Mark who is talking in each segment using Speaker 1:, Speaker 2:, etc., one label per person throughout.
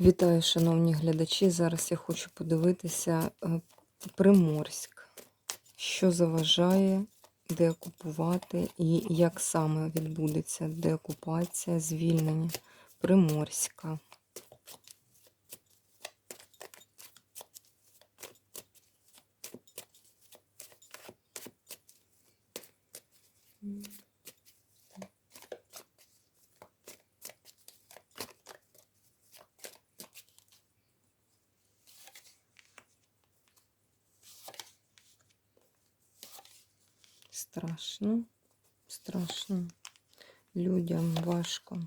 Speaker 1: Вітаю, шановні глядачі. Зараз я хочу подивитися е, Приморськ, що заважає деокупувати і як саме відбудеться деокупація, звільнення Приморська. Страшно, страшно. Людям важко.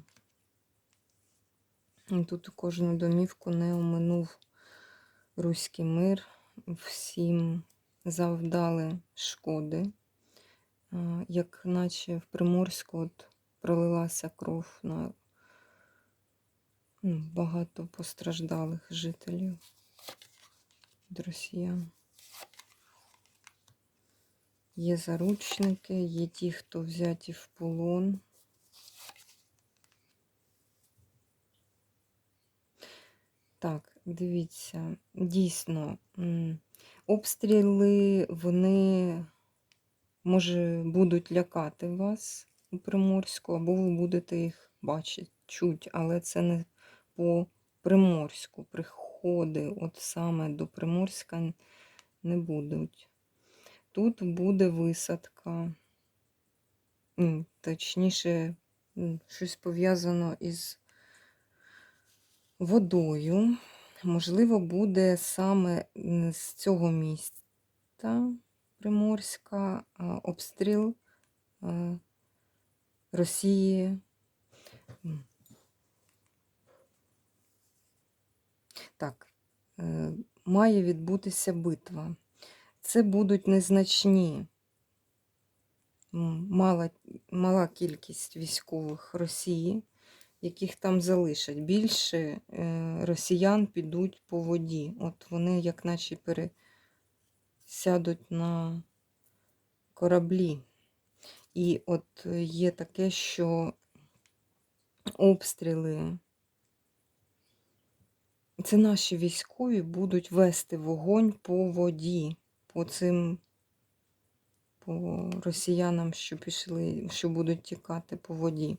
Speaker 1: Тут кожну домівку не оминув руський мир. Всім завдали шкоди. Як наче в Приморську от пролилася кров на ну, багато постраждалих жителів росіян. Є заручники, є ті, хто взяті в полон. Так, дивіться, дійсно, обстріли, вони, може, будуть лякати вас у Приморську, або ви будете їх бачити, чуть, але це не по Приморську. Приходи от саме до Приморська не будуть. Тут буде висадка, точніше, щось пов'язано із водою. Можливо, буде саме з цього міста Приморська обстріл Росії. Так, е, має відбутися битва. Це будуть незначні, мала, мала кількість військових Росії, яких там залишать. Більше е, росіян підуть по воді. От вони, як наче, пересядуть на кораблі. І от є таке, що обстріли. Це наші військові будуть вести вогонь по воді, по цим по росіянам, що пішли, що будуть тікати по воді.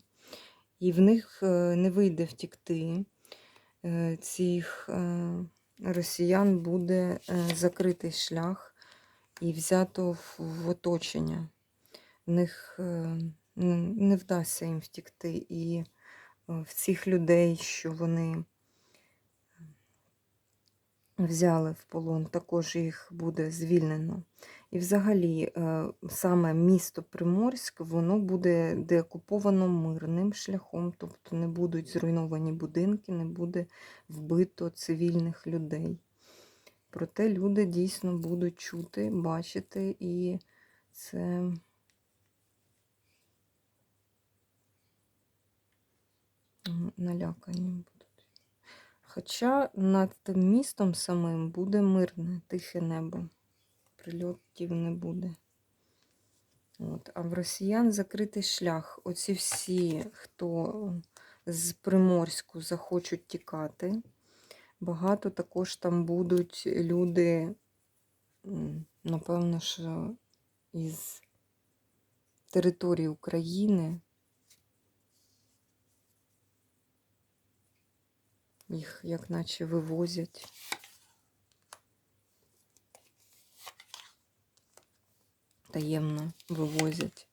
Speaker 1: І в них е, не вийде втікти. Е, Цих е, росіян буде закритий шлях і взято в, оточення. В них не вдасться їм втікти. І в цих людей, що вони взяли в полон, також їх буде звільнено. І взагалі е, саме місто Приморськ, воно буде деокуповано мирним шляхом, тобто не будуть зруйновані будинки, не буде вбито цивільних людей. Проте люди дійсно будуть чути, бачити, і це налякані будуть. Хоча над тим містом самим буде мирне, тихе небо. Прильотів не буде. От. А в росіян закритий шлях. Оці всі, хто з Приморську захочуть тікати. Багато також там будуть люди, напевно, що із території України. Їх як наче вивозять. Таємно вивозять.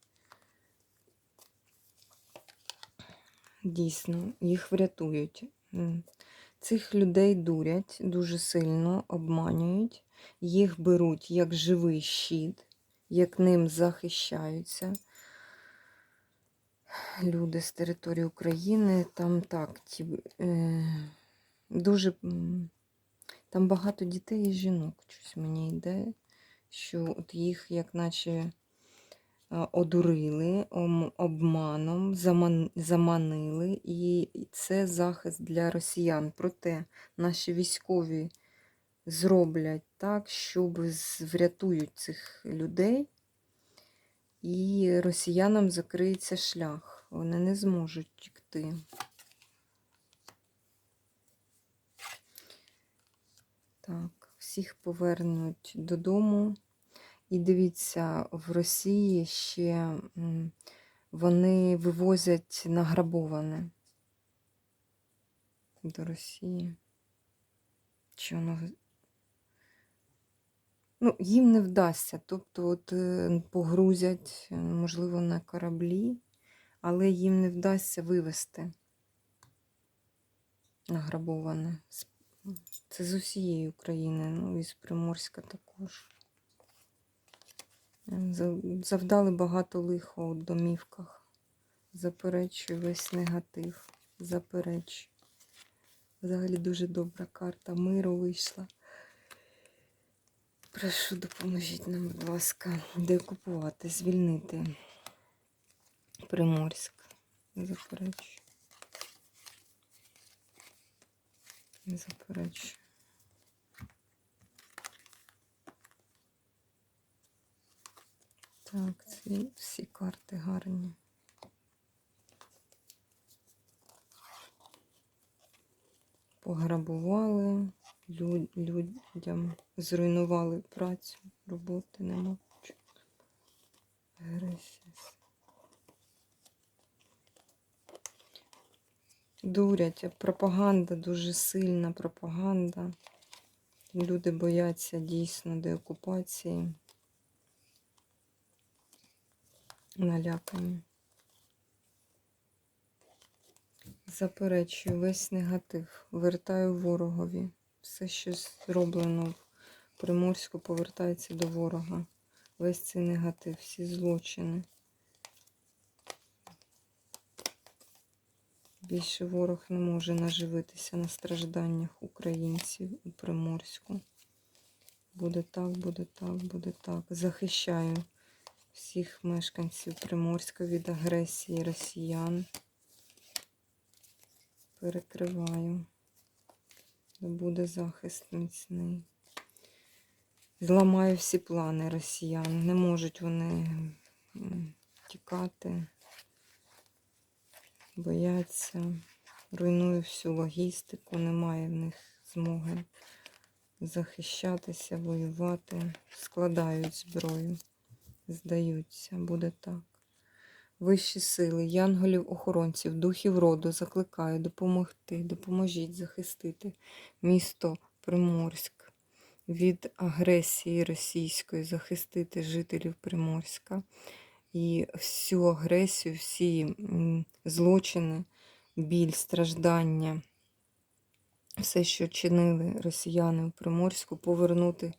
Speaker 1: Дійсно, їх врятують. Цих людей дурять дуже сильно, обманюють, їх беруть як живий щит, як ним захищаються. Люди з території України, там так, ті, е, дуже там багато дітей і жінок. Щось мені йде, що от їх як наче одурили обманом, заманили, і це захист для росіян. Проте наші військові зроблять так, щоб врятують цих людей, і росіянам закриється шлях. Вони не зможуть тікти. Так, всіх повернуть додому. І дивіться, в Росії ще вони вивозять награбоване до Росії. Чи воно... Ну, їм не вдасться. Тобто, от е, погрузять, е, можливо, на кораблі, але їм не вдасться вивезти награбоване. З- Це з усієї України, ну і з Приморська також. Е, Завдали багато лиха у домівках. Заперечую весь негатив. Заперечую. Взагалі дуже добра карта миру вийшла. Прошу, допоможіть нам, будь ласка, деокупувати, звільнити Приморськ. Заперечую. Заперечую. Так, ці всі карти гарні. Пограбували лю- людям, зруйнували працю, роботи нема. Агресія. Дурять, пропаганда, дуже сильна пропаганда. Люди бояться дійсно деокупації. Налякані. Заперечую весь негатив. Вертаю ворогові. Все, що зроблено в Приморську, повертається до ворога. Весь цей негатив, всі злочини. Більше ворог не може наживитися на стражданнях українців у Приморську. Буде так, буде так, буде так. Захищаю всіх мешканців Приморська від агресії росіян. Перекриваю. Буде захист міцний. Зламаю всі плани росіян. Не можуть вони тікати, бояться. Руйную всю логістику, немає в них змоги захищатися, воювати, складають зброю, здаються, буде так. Вищі сили, янголів, охоронців, духів роду закликаю допомогти, допоможіть захистити місто Приморськ від агресії російської, захистити жителів Приморська і всю агресію, всі злочини, біль, страждання, все, що чинили росіяни в Приморську, повернути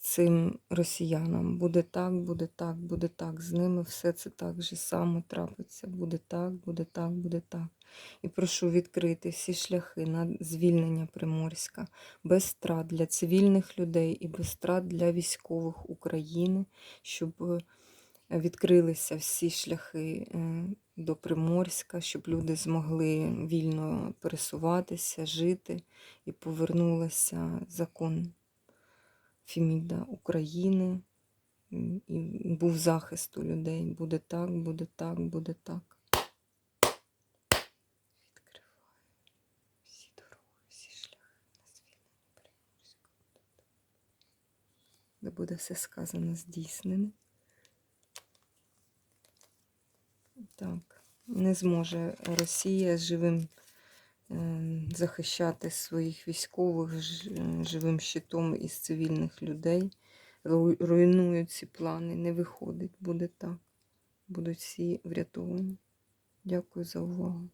Speaker 1: цим росіянам. Буде так, буде так, буде так. З ними все це так же само трапиться. Буде так, буде так, буде так. І прошу відкрити всі шляхи на звільнення Приморська без страт для цивільних людей і без страт для військових України, щоб е, відкрилися всі шляхи е, до Приморська, щоб люди змогли вільно пересуватися, жити і повернулася закон Феміда України. І був захист у людей. Буде так, буде так, буде так. Всі дороги, всі шляхи на Приморська. Де буде все сказано здійснене. Так, не зможе Росія живим е, захищати своїх військових е, живим щитом із цивільних людей. Руйнують ці плани, не виходить, буде так. Будуть всі врятовані. Дякую за увагу.